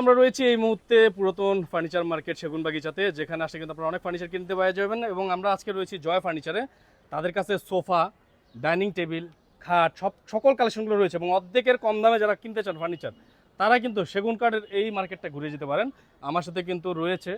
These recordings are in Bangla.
আমরা রয়েছি এই মুহূর্তে পুরাতন ফার্নিচার মার্কেট সেগুন বাগিচাতে যেখানে আসলে কিন্তু আপনারা অনেক ফার্নিচার কিনতে পাওয়া যাবেন এবং আমরা আজকে রয়েছি জয় ফার্নিচারে তাদের কাছে সোফা, ডাইনিং টেবিল, খাট, সব, সকল কালেকশনগুলো রয়েছে এবং অর্ধেকের কম দামে যারা কিনতে চান ফার্নিচার তারা কিন্তু সেগুন কাঠের এই মার্কেটটা ঘুরে যেতে পারেন। আমার সাথে কিন্তু রয়েছে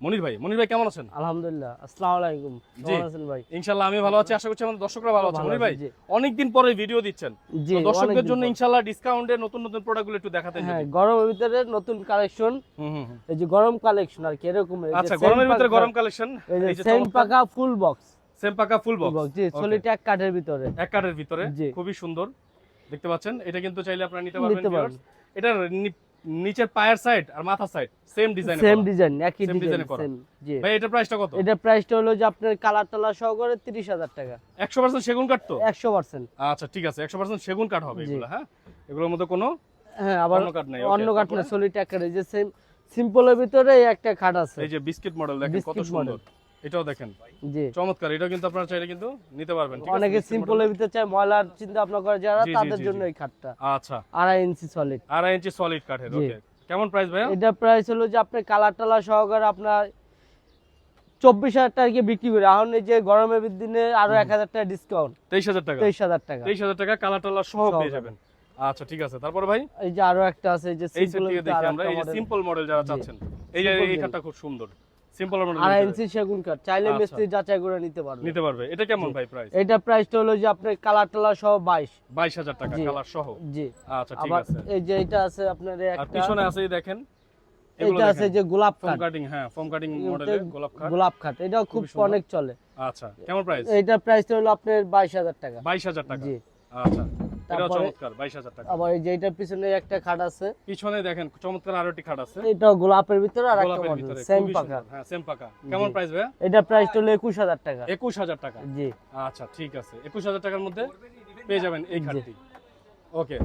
মনির ভাই মনির ভাই কেমন আছেন? আলহামদুলিল্লাহ আসসালামু আলাইকুম। কেমন আছেন ভাই? ইনশাল্লাহ আমি ভালো আছি আশা করছি আমাদের দর্শকরা ভালো আছে মনির ভাই আছি, জি। অনেকদিন পরে ভিডিও দিচ্ছেন। তো দর্শকদের জন্য পর। ইনশাল্লাহ ডিসকাউন্টে নতুন নতুন প্রোডাক্টগুলো একটু দেখাতেন হ্যাঁ গরমের ভিতরে নতুন কালেকশন হুম। এই যে গরম কালেকশন আর কি এরকম আচ্ছা গরমের ভিতরে গরম কালেকশন এই যে সেম পাকা ফুল বক্স সেম পাকা ফুল বক্স জি সলিড এক কাঠের ভিতরে। এক কাঠের ভিতরে। খুবই সুন্দর। দেখতে পাচ্ছেন? এটা কিন্তু চাইলে আপনারা নিতে পারবেন নিতে নিচের পায়ের সাইড আর মাথার side same design same design একই ডিজাইন করা। সেম জি। ভাই এটা প্রাইসটা কত? এটা প্রাইসটা হলো যে আপনার কালার টালার সহকারে তিরিশ হাজার টাকা। 100% সেগুন কাঠ তো? একশো পার্সেন্ট আচ্ছা ঠিক আছে 100% সেগুন কাঠ হবে এগুলো হ্যাঁ? এগুলোর মধ্যে কোনো হ্যাঁ আবার অন্য কাঠ নাই অন্য কাঠ না সলিড এই যে সেম সিম্পলের ভিতরে একটা খাট আছে। এই যে বিস্কিট মডেল দেখেন কত সুন্দর। এটাও দেখেন। জি। চমৎকার কিন্তু আপনারা চাইলে কিন্তু নিতে পারবেন অনেকে সিম্পলের model। ভিতরে চায় ময়লার চিন্তা ভাবনা করে যারা তাদের জন্য এই খাটটা। আচ্ছা। আড়াই ইঞ্চি সলিড আড়াই ইঞ্চি সলিড কাঠের ওকে কেমন প্রাইস এটা প্রাইস হলো যে আপনার কালার টালার সহকারে আপনার চব্বিশ হাজার টাকা বিক্রি করি। এখন এই যে গরমের দিনে আরও এক হাজার টাকা ডিসকাউন্ট তেইশ হাজার টাকা? তেইশ হাজার টাকা। তেইশ হাজার টাকা কালার টালার সহ পেয়ে যাবেন। আচ্ছা ঠিক আছে। তারপরে ভাই? এই যে আরও একটা আছে এই যে এর দেখি আমরা এই যে সিম্পল মডেল যারা চাচ্ছেন। এই যে এই। কাঠটা খুব সুন্দর। সিম্পল আড়াই ইঞ্চি সেগুন কাঠ। চাইলে আচ্ছা। মিস্ত্রি যাচাই করে নিতে পারবে। নিতে পারবে। এটা কেমন ভাই প্রাইস এটা প্রাইসটা হলো যে আপনার কালার টালার সহ বাইশ। বাইশ হাজার টাকা কালার সহ? জি। আচ্ছা ঠিক আছে। এই যে এটা আছে আপনার একটা। পিছনে আছে দেখেন। এটা আছে যে গোলাপ ফোম কাটিং হ্যাঁ ফোম কাটিং মডেলের গোলাপ কাঠ। গোলাপ খাট এটাও খুব অনেক চলে। আচ্ছা কেমন প্রাইস এটা প্রাইসটা হলো আপনার বাইশ হাজার টাকা। বাইশ হাজার টাকা। জি। আচ্ছা। এটাও তারপরে- চমৎকার বাইশ হাজার টাকা। আবার এই যে এটার পিছনে একটা খাট আছে। পিছনে দেখেন চমৎকার আরও একটি খাট আছে। এটাও গোলাপের ভিতরে আর একটা মডেল সেম পাকা। হ্যাঁ সেম পাকা। কেমন প্রাইস ভাইয়া? এটা প্রাইস হলো একুশ হাজার টাকা। একুশ হাজার টাকা? জি। আচ্ছা ঠিক আছে। একুশ হাজার টাকার মধ্যে পেয়ে যাবেন এই খাটটি। ওকে।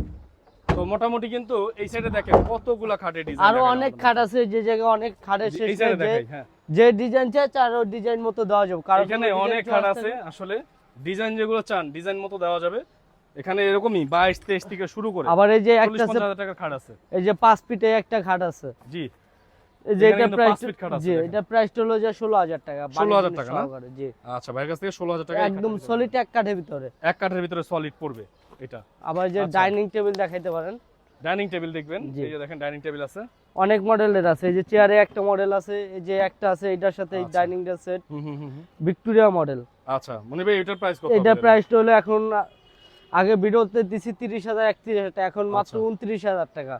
তো মোটামুটি কিন্তু এই সাইডে দেখেন কতগুলা খাটের ডিজাইন আরও অনেক খাট আছে যে জায়গায় অনেক খাটের শেষ এই সাইডে যে দেখাই হ্যাঁ। যে ডিজাইন চাই ডিজাইন মতো দেওয়া যাবে। কারণ এখানে অনেক খাট আছে আসলে ডিজাইন যেগুলো চান ডিজাইন মতো দেওয়া যাবে। এখানে এরকমই বাইশ তেইশ থেকে শুরু করে আবার এই যে একটা টাকার খাট আছে। এই যে পাঁচ ফিটে একটা খাট আছে। জি। এই যে এটা প্রাইস জি এটা প্রাইস হলো যে ষোলো হাজার টাকা 16,000 টাকা না? জি। আচ্ছা ভাইয়ের কাছ থেকে ষোলো হাজার টাকা একদম সলিড এক কাঠের ভিতরে। এক কাঠের ভিতরে সলিড পড়বে এটা। আবার যে আচ্ছা। ডাইনিং টেবিল দেখাইতে পারেন। ডাইনিং টেবিল দেখবেন। এই যে দেখেন ডাইনিং টেবিল আছে। অনেক মডেলের আছে এই যে চেয়ারে একটা মডেল আছে এই যে একটা আছে এটার সাথে আচ্ছা। Dining set. ভিক্টোরিয়া মডেল আচ্ছা মনে ভাই এটার প্রাইস কত এটা? প্রাইসটা হলো এখন আগে ভিডিওতে দিছি তিরিশ হাজার একত্রিশ হাজার টাকা এখন মাত্র আচ্ছা। উনত্রিশ হাজার টাকা।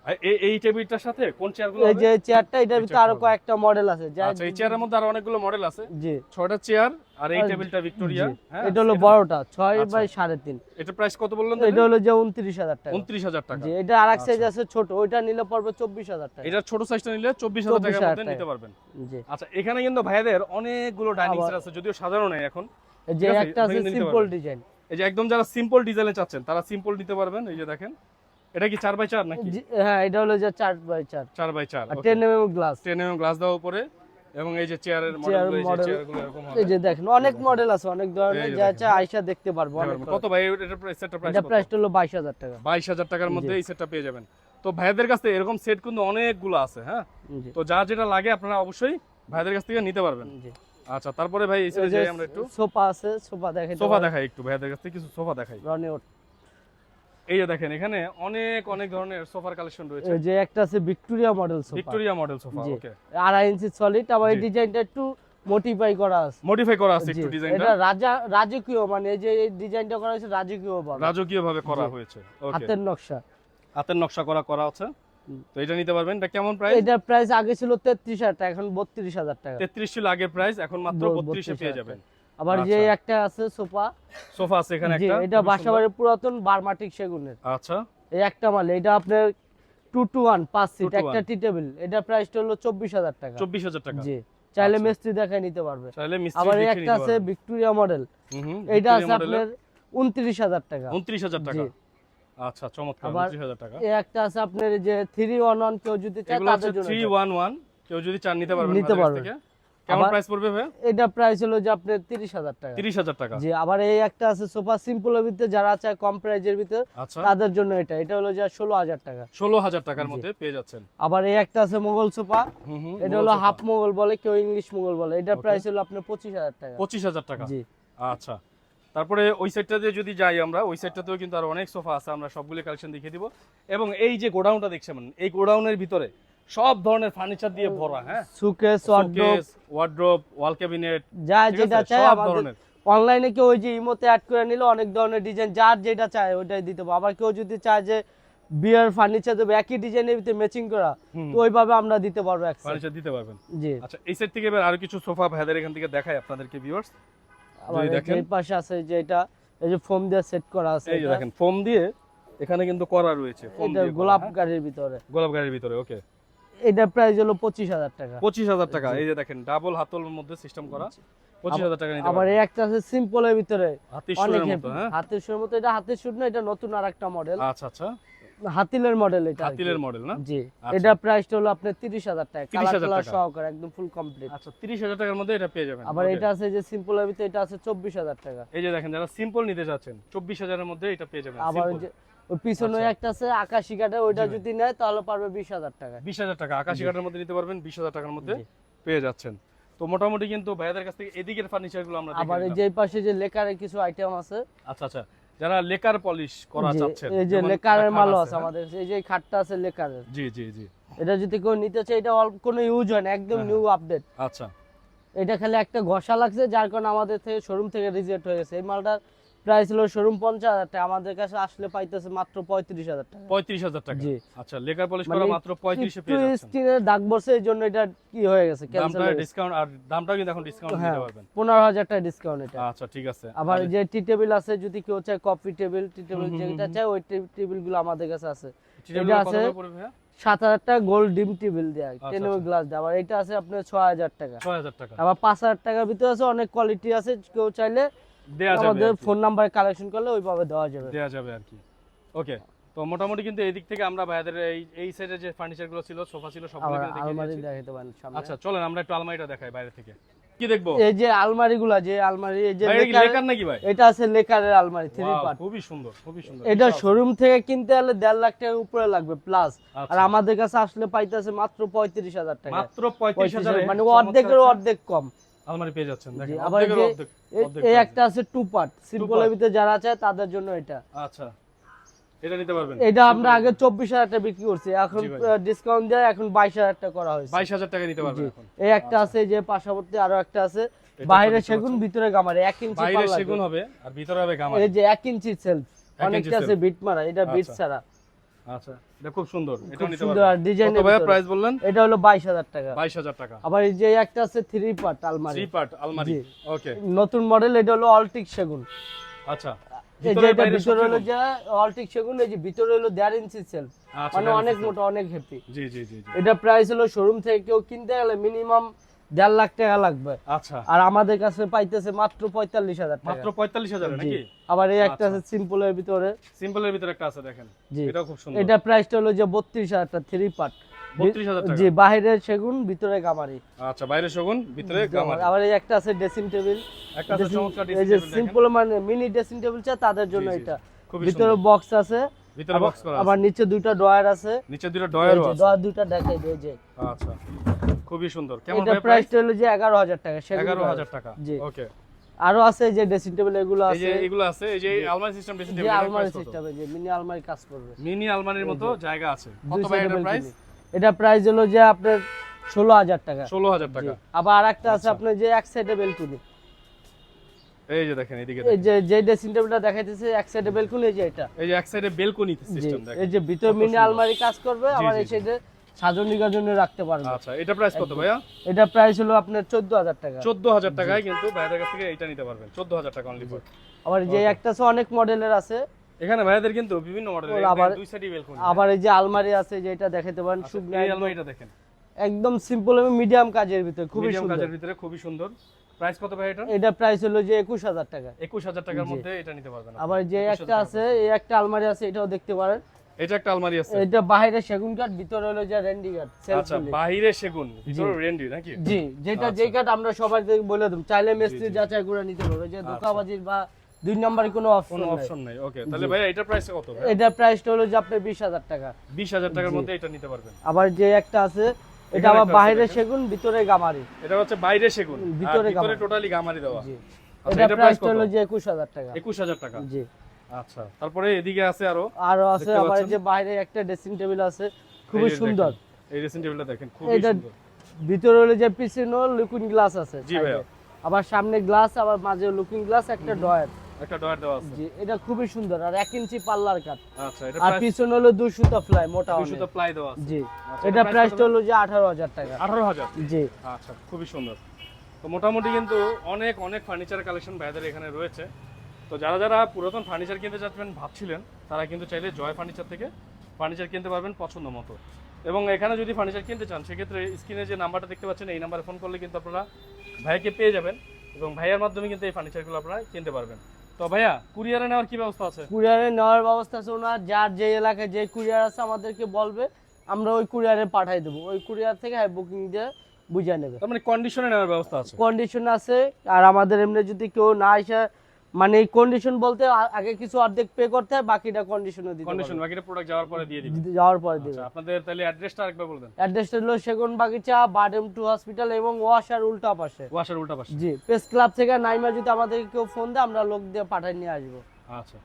এই- টেবিলটার সাথে কোন চেয়ারগুলো এই যে চেয়ারটা এটার ভিতরে আরও কয়েকটা মডেল আছে আচ্ছা এই চেয়ারের মধ্যে আরও অনেকগুলো মডেল আছে। জি। ছয়টা চেয়ার আর এই টেবিলটা ভিক্টোরিয়া হ্যাঁ এটা হলো বড়টা ছয় আচ্ছা। বাই সাড়ে তিন। এটা প্রাইস কত বললেন এটা হলো যে উনত্রিশ হাজার টাকা। উনত্রিশ হাজার টাকা। জি এটা আর এক সাইজ আচ্ছা। আছে ছোট ওইটা নিলে পড়বে চব্বিশ হাজার টাকা। এটা ছোট সাইজটা নিলে চব্বিশ হাজার টাকার মধ্যে নিতে পারবেন। জি। আচ্ছা এখানে কিন্তু ভাইদের অনেকগুলো ডাইনিং সেট আছে যদিও সাধারণ নেই এখন। যে একটা আছে সিম্পল ডিজাইন এই যে একদম যারা সিম্পল ডিজাইনে চাচ্ছেন তারা সিম্পল নিতে পারবেন এই যে দেখেন। এটা কি চার বাই চার নাকি? হ্যাঁ এটা হলো যে চার বাই চার। চার বাই চার আর ten m glass ten m glass দেওয়া উপরে এবং এই যে চেয়ারের মডেল এই যে চেয়ারগুলো এরকম হবে। এই যে দেখেন অনেক মডেল আছে অনেক ধরনের যা। চায় দেখতে পারব কত ভাই? এটার প্রাইস সেটটা প্রাইস এটা প্রাইস হলো বাইশ হাজার টাকা। বাইশ হাজার টাকার মধ্যে এই সেটটা পেয়ে যাবেন। তো ভাইদের কাছ এরকম সেট কিন্তু অনেকগুলো আছে হ্যাঁ? তো যা যেটা লাগে আপনারা অবশ্যই ভাইদের কাছ থেকে নিতে পারবেন। জি। আচ্ছা তারপরে ভাই এই যাই আমরা একটু। সোফা আছে সোফা দেখাই সোফা দেখাই একটু ভাইদের কাছ থেকে কিছু সোফা দেখাই। রনি ওট। এই যে দেখেন এখানে অনেক অনেক ধরনের সোফার কালেকশন রয়েছে। এই যে একটা আছে Victoria model sofa. Victoria model sofa. Okay. আড়াই ইঞ্চি সলিড আবার এই। ডিজাইনটা একটু মডিফাই করা আছে। মডিফাই করা আছে একটু ডিজাইনটা। এটা রাজা রাজকীয় মানে এই যে এই ডিজাইনটা করা হয়েছে রাজকীয় ভাবে রাজকীয় ভাবে করা হয়েছে ওকে। হাতের নকশা। হাতের নকশা করা করা আছে। তো এটা নিতে পারবেন। এটা কেমন প্রাইস এটার প্রাইস আগে ছিল তেত্রিশ হাজার টাকা এখন বত্রিশ হাজার টাকা। তেত্রিশ ছিল আগের প্রাইস এখন মাত্র ব- বত্রিশে 32,000 পেয়ে যাবেন। আবার যে আচ্ছা। একটা আছে সোফা। সোফা আছে এখানে একটা এটা বাসাবাড়ির পুরাতন বারমাটিক সেগুনের। আচ্ছা। এই একটা মাল এটা আপনার টু টু ওয়ান পাঁচ সিট একটা 1 টি টেবিল এটা প্রাইসটা হলো চব্বিশ হাজার টাকা। চব্বিশ হাজার টাকা। জি চাইলে আচ্ছা। মিস্ত্রি দেখায় নিতে পারবে। চাইলে মিস্ত্রি আবার একটা আছে ভিক্টোরিয়া মডেল হুম, আছে আপনার উনত্রিশ হাজার টাকা। উনত্রিশ হাজার টাকা। জি। আচ্ছা চমৎকার টাকা। এই একটা আছে আপনার যে থ্রি ওয়ান ওয়ান কেউ যদি চায় তাদের জন্য থ্রি এটা। ওয়ান ওয়ান কেউ যদি চান নিতে পারবেন নিতে পারবেন। কেমন প্রাইস পড়বে ভাই? এটা প্রাইস হলো যে আপনার তিরিশ হাজার টাকা। তিরিশ হাজার টাকা। জি আবার এই একটা আছে সোফা সিম্পলের ভিতরে যারা চায় কম প্রাইজের ভিতরে আচ্ছা। তাদের জন্য এটা। এটা হলো যে ষোলো হাজার টাকা। ষোলো হাজার টাকার মধ্যে পেয়ে যাচ্ছেন। আবার এই একটা আছে মোগল সোফা। এটা হলো হাফ মোগল বলে কেউ ইংলিশ মোগল বলে। Okay. প্রাইস হলো আপনার পঁচিশ হাজার টাকা। পঁচিশ হাজার টাকা। জি। আচ্ছা। তারপরে ওই সাইডটা দিয়ে যদি যাই আমরা ওই সাইডটাতেও কিন্তু আর অনেক সোফা আছে আমরা সবগুলো কালেকশন দেখিয়ে দিব। এবং এই যে গোডাউনটা দেখছেন এই গোডাউনের ভিতরে সব ধরনের ফার্নিচার দিয়ে ভরা হ্যাঁ? Showcase wardrobe showcase wardrobe wall cabinet যা যেটা চায় সব ধরনের। অনলাইনে কেউ ওই যে ইমোতে অ্যাড করে নিলে অনেক ধরনের ডিজাইন যার যেটা চায় ওইটাই দিতে পারব। আবার কেউ যদি চায় যে বিয়ার ফার্নিচার দেবে একই ডিজাইনের ভিতরে ম্যাচিং করা তো ওইভাবে আমরা দিতে পারব ফার্নিচার দিতে পারবেন। জি। আচ্ছা এই সাইড থেকে এবার আরও কিছু সোফা ভাইদের এখান থেকে দেখাই আপনাদেরকে ভিউয়ার্স এই যে দেখেন। এই পাশে আছে যে এটা এই যে ফোম দিয়ে সেট করা আছে এই দেখেন ফোম দিয়ে এখানে কিন্তু করা রয়েছে ফোম দিয়ে গোলাপ? গাড়ির ভিতরে। গোলাপ গাড়ির ভিতরে ওকে এটা প্রাইস হলো পঁচিশ হাজার টাকা। পঁচিশ হাজার টাকা এই যে দেখেন ডাবল হাতলের মধ্যে সিস্টেম করা। পঁচিশ হাজার টাকা নিতে আবার এই একটা আছে সিম্পলের ভিতরে। হাতির সুরের মতো হ্যাঁ। হাতের সুর মতো এটা হাতের সুর না এটা নতুন আর একটা মডেল আচ্ছা আচ্ছা। হাতিলের মডেল এটা হাতিলের মডেল না? জি। আচ্ছা। এটা প্রাইসটা হলো আপনার তিরিশ হাজার টাকা। 30,000 কালার কালার টাকা। সহকারে একদম ফুল কমপ্লিট আচ্ছা তিরিশ হাজার টাকার মধ্যে এটা পেয়ে যাবেন। আবার এটা আছে যে সিম্পলের ভিতরে এটা আছে চব্বিশ হাজার টাকা। এই যে দেখেন যারা সিম্পল নিতে যাচ্ছেন চব্বিশ হাজারের মধ্যে এটা পেয়ে যাবেন আবার ওই যে ওই পিছনে আচ্ছা। একটা আছে আকাশি কাঠে ওইটা যদি নেয় তাহলে পারবে বিশ হাজার টাকা। বিশ হাজার টাকা আকাশি জি। কাঠের মধ্যে নিতে পারবেন বিশ হাজার টাকার মধ্যে পেয়ে যাচ্ছেন। তো মোটামুটি কিন্তু ভাইয়াদের কাছ থেকে এদিকের ফার্নিচারগুলো আমরা আবার এই যে পাশে যে লেকারের কিছু আইটেম আছে আচ্ছা আচ্ছা। যারা লেকার পলিশ করা চাচ্ছেন এই যে লেকারের মালও আছে? আমাদের এই যে খাটটা আছে লেকারের। জি জি জি। এটা যদি কেউ নিতে চায় এটা অল্প কোনো ইউজ হয় না একদম হ্যাঁ, নিউ আপডেট। আচ্ছা। এটা খালি একটা ঘষা লাগছে যার কারণে আমাদের থেকে শোরুম থেকে রিজেক্ট হয়ে গেছে। এই মালটার প্রাইস হলো শোরুম পঞ্চাশ হাজার টাকা। আমাদের কাছে আসলে পাইতেছে মাত্র পঁয়ত্রিশ হাজার টাকা। পঁয়ত্রিশ হাজার টাকা। জি। আচ্ছা লেকার পলিশ মানে করা মাত্র পঁয়ত্রিশে পেয়ে স্ক্রিনের দাগ বসে এই জন্য এটা কি হয়ে গেছে ক্যান্সেল দামটা ডিসকাউন্ট আর দামটাও কিন্তু এখন ডিসকাউন্ট হ্যাঁ দিতে পারবেন। পনেরো হাজার টাকা ডিসকাউন্ট এটা। আচ্ছা ঠিক আছে। আবার যে টি টেবিল আছে যদি কেউ চায় কফি টেবিল টি টেবিল যেটা চায় ওই টেবিলগুলো আমাদের কাছে আছে। এটা আছে? সাত হাজার টাকা গোল্ড ডিম টেবিল আচ্ছা, টেন। গ্লাস দেওয়া আবার এটা আছে আপনার ছয় হাজার টাকা। ছয় হাজার টাকা। আবার পাঁচ হাজার টাকার ভিতরে আছে অনেক কোয়ালিটি আছে। কেউ চাইলে দেয়া যাবে আমাদের ফোন নাম্বার কালেকশন করলে ওইভাবে দেওয়া যাবে। দেয়া যাবে আর কি। ওকে তো মোটামুটি কিন্তু এই দিক থেকে আমরা ভাইয়াদের এই এই সাইডে যে ফার্নিচারগুলো ছিল সোফা ছিল সবগুলো কিন্তু আলমারি। দেখাতে পারেন সামনে। আচ্ছা চলেন আমরা একটু আলমারিটা দেখাই বাইরে থেকে। কি দেখব? এই যে আলমারিগুলা যে আলমারি এই যে লেকার- নাকি ভাই? এটা আছে লেকারের আলমারি থ্রি পার্ট খুবই সুন্দর খুবই সুন্দর। এটা শোরুম থেকে কিনতে হলে দেড় লাখ টাকার উপরে লাগবে প্লাস আর আচ্ছা। আমাদের কাছে আসলে পাইতেছে মাত্র পঁয়ত্রিশ হাজার টাকা। মাত্র পঁয়ত্রিশ হাজার মানে অর্ধেকের অর্ধেক কম। আলমারি পেয়ে যাচ্ছেন দেখেন আবার এই-। একটা আছে টু পার্ট সিম্পলের ভিতরে যারা চায় তাদের জন্য এটা। আচ্ছা এটা নিতে পারবেন? এটা আমরা আগে চব্বিশ হাজার টাকা বিক্রি করছি এখন। ডিসকাউন্ট দিয়ে এখন টাকা করা হয়েছে। বাইশ হাজার টাকা নিতে পারবেন এখন। এই একটা আছে যে আরও একটা আছে। বাইরে সেগুন ভিতরে গামারে ইঞ্চি বাইরে সেগুন হবে আর ভিতরে হবে গামা এই যে ইঞ্চি সেলফ অনেকটা আছে বিট মারা এটা বিট আচ্ছা। ছাড়া। আচ্ছা এটা খুব সুন্দর এটা নিতে সুন্দর আর ডিজাইন কত প্রাইস বললেন? এটা হলো বাইশ হাজার টাকা। বাইশ হাজার টাকা। আবার এই যে একটা আছে থ্রি পার্ট আলমারি। থ্রি পার্ট আলমারি ওকে নতুন মডেল এটা হলো অলটিক সেগুন। আচ্ছা এই যে এটা ভিতরে হলো যে অলটিক সেগুন এই যে ভিতরে হলো ইঞ্চি সেলফ আচ্ছা, মানে অনেক মোটা অনেক হেভি জি জি জি জি। এটা প্রাইস হলো শোরুম থেকে কেউ কিনতে গেলে মিনিমাম দেড় লাখ টাকা লাগবে। আচ্ছা। আর আমাদের কাছে পাইতেছে মাত্র পঁয়তাল্লিশ হাজার মাত্র পঁয়তাল্লিশ হাজার নাকি? আবার এই একটা আচ্ছা। আছে সিম্পলের ভিতরে। সিম্পলের ভিতরে একটা আছে দেখেন। জি। এটাও খুব সুন্দর। এটা প্রাইসটা হলো যে বত্রিশ হাজার টাকা থ্রি পার্ট জি বাহিরের সেগুন ভিতরে গামারি। আচ্ছা বাইরে শগুন ভিতরে গামারি। আবার এই একটা আছে ড্রেসিং টেবিল একটা আছে চমৎকার এই যে সিম্পল মানে মিনি ড্রেসিং টেবিল চায় তাদের জন্য এটা। ভিতরে বক্স আছে। ভিতরে আবার- বক্স করা আবার নিচে দুইটা ড্রয়ার আছে। নিচে দুটো ডয়ারও আছে। ড্রয়ার দুইটা দেখাই দিয়ে যে। আচ্ছা। খুবই সুন্দর। কেমন এটা ভাই প্রাইস প্রাইস হলো যে এগারো হাজার টাকা সেগুন এগারো কাঠ। হাজার টাকা। জি। ওকে আরও আছে যে ড্রেসিং টেবিল এগুলো এই আছে। যে এগুলো আছে এই যে আলমারি সিস্টেম বেশি যে আলমারি সিস্টেমে যে মিনি আলমারি কাজ করবে। মিনি আলমারির মতো জায়গা আছে। কত ভাই এটার প্রাইস। এটা প্রাইস হলো যে আপনার ষোলো হাজার টাকা। ষোলো হাজার টাকা। জি। আবার আরেকটা আছে আচ্ছা। আপনার যে এক সাইডে বেলকুনি এই যে দেখেন এদিকে এই যে যে ড্রেসিং টেবিলটা দেখাইতেছে এক সাইডে বেলকুনি এই যে এটা। এই যে এক সাইডে বেলকনি সিস্টেম এই যে ভিতরে মিনি আলমারি কাজ করবে আবার এই সাইডে সাজনিকার জন্য রাখতে পারবে। আচ্ছা এটা প্রাইস কত ভাইয়া? এটা প্রাইস হলো আপনার চোদ্দ হাজার টাকা। চোদ্দ হাজার টাকায় কিন্তু ভাইয়াদের কাছ থেকে এটা নিতে পারবেন চোদ্দ হাজার টাকা অনলি ফর আবার যে একটা আছে অনেক মডেলের আছে। এখানে ভাইয়াদের কিন্তু বিভিন্ন মডেলের আবার- দুই সাইডই বেলকনি আবার এই যে আলমারি আছে যে এটা দেখাতে পারেন আচ্ছা, শুকনো এই আলমারিটা দেখেন। একদম সিম্পল এবং মিডিয়াম কাজের ভিতরে খুবই মিডিয়াম সুন্দর। কাজের ভিতরে খুবই সুন্দর। প্রাইস কত ভাই এটা? এটা প্রাইস হলো যে একুশ হাজার টাকা। একুশ হাজার টাকার মধ্যে এটা নিতে পারবেন আবার যে একটা আছে এই একটা আলমারি আছে এটাও দেখতে পারেন। এটা একটা আলমারি আছে। এটা বাইরে সেগুন কাঠ ভিতরে হলো যে রেন্ডি কাঠ আচ্ছা বাইরে সেগুন ভিতরে রেন্ডি নাকি? জি যেটা আচ্ছা। যেই কাঠ আমরা সবাই বলে দেব চাইলে মিস্ত্রি যাচাই করে নিতে পারবে যে ধোকাবাজির বা দুই নম্বরে কোনো অপশন নাই। অপশন নাই ওকে তাহলে ভাইয়া এটা প্রাইস কত? ভাই এটা প্রাইসটা হলো যে বিশ হাজার টাকা। বিশ হাজার টাকার মধ্যে এটা নিতে পারবেন। আবার যে একটা আছে এটা আবার বাইরে সেগুন ভিতরে গামারি। এটা হচ্ছে বাইরে সেগুন ভিতরে গামারি। টোটালি গামারি দেওয়া। জি। আচ্ছা, এটা প্রাইসটা হলো যে একুশ হাজার টাকা। একুশ হাজার টাকা। জি। আচ্ছা। তারপরে এদিকে আছে আরও। আরও আছে আবার যে বাইরে একটা ড্রেসিং টেবিল আছে খুবই সুন্দর। এই ড্রেসিং টেবিলটা দেখেন খুবই সুন্দর। ভিতরে হলো যে পিছনে লুকিং গ্লাস আছে জি। ভাইয়া। আবার সামনে গ্লাস আবার মাঝে লুকিং গ্লাস একটা ডয়ার একটা ডয়ার দেওয়া আছে। জি এটা খুবই সুন্দর। আর এক ইঞ্চি পাল্লার কাঠ আচ্ছা এটা আর পিছনে হলো সুতা মোটা প্লাই দেওয়া আছে। জি। আচ্ছা, এটা প্রাইসটা হলো যে আঠারো হাজার টাকা। আঠারো হাজার। জি। আচ্ছা খুবই সুন্দর। তো মোটামুটি কিন্তু অনেক অনেক ফার্নিচার কালেকশন ভাইদের এখানে রয়েছে। তো যারা যারা পুরাতন ফার্নিচার কিনতে চাচ্ছেন ভাবছিলেন তারা কিন্তু চাইলে জয় ফার্নিচার থেকে ফার্নিচার কিনতে পারবেন পছন্দ মতো। এবং এখানে যদি ফার্নিচার কিনতে চান সেক্ষেত্রে স্ক্রিনে যে নাম্বারটা দেখতে পাচ্ছেন এই নাম্বারে ফোন করলে কিন্তু আপনারা ভাইয়াকে পেয়ে যাবেন এবং ভাইয়ার মাধ্যমে কিন্তু এই ফার্নিচারগুলো আপনারা কিনতে পারবেন। তো ভাইয়া কুরিয়ারে নেওয়ার কি ব্যবস্থা আছে? কুরিয়ারে নেওয়ার ব্যবস্থা আছে ওনার যার যে এলাকায় যে কুরিয়ার আছে আমাদেরকে বলবে আমরা ওই কুরিয়ারে পাঠাই দেবো। ওই কুরিয়ার থেকে বুকিং দিয়ে বুঝে নেবে। তার মানে কন্ডিশনে নেওয়ার ব্যবস্থা আছে? কন্ডিশন আছে আর আমাদের এমনি যদি কেউ না এসে মানে কন্ডিশন বলতে আগে কিছু অর্ধেক পে করতে হয় বাকিটা কন্ডিশনে দিতে কন্ডিশন কন্ডিশন বাকিটা প্রোডাক্ট যাওয়ার পরে দিয়ে দিবেন যাওয়ার পরে দিবে। আচ্ছা আপনাদের তাহলে অ্যাড্রেসটা আরেকবার বলে দেন। অ্যাড্রেসটা হলো Segun Bagicha BIRDEM two hospital এবং ওয়াশার উল্টা পাশে। ওয়াশার উল্টা পাশে। জি প্রেস ক্লাব থেকে নাইমা যদি আমাদের কেউ ফোন দেয় আমরা লোক দিয়ে পাঠিয়ে নিয়ে আসব। আচ্ছা।